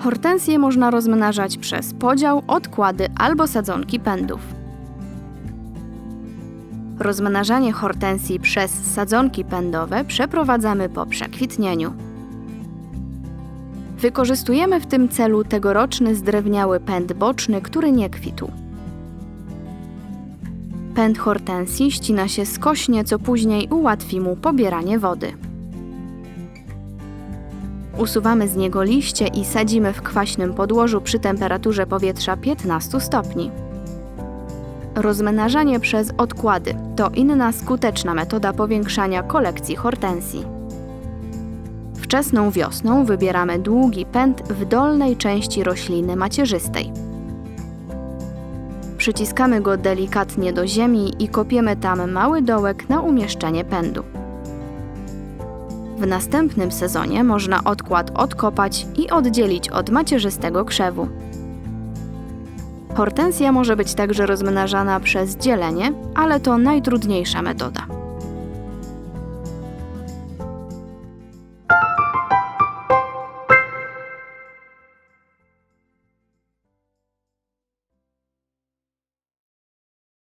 Hortensje można rozmnażać przez podział, odkłady albo sadzonki pędów. Rozmnażanie hortensji przez sadzonki pędowe przeprowadzamy po przekwitnieniu. Wykorzystujemy w tym celu tegoroczny zdrewniały pęd boczny, który nie kwitł. Pęd hortensji ścina się skośnie, co później ułatwi mu pobieranie wody. Usuwamy z niego liście i sadzimy w kwaśnym podłożu przy temperaturze powietrza 15 stopni. Rozmnażanie przez odkłady to inna skuteczna metoda powiększania kolekcji hortensji. Wczesną wiosną wybieramy długi pęd w dolnej części rośliny macierzystej. Przyciskamy go delikatnie do ziemi i kopiemy tam mały dołek na umieszczenie pędu. W następnym sezonie można odkład odkopać i oddzielić od macierzystego krzewu. Hortensja może być także rozmnażana przez dzielenie, ale to najtrudniejsza metoda.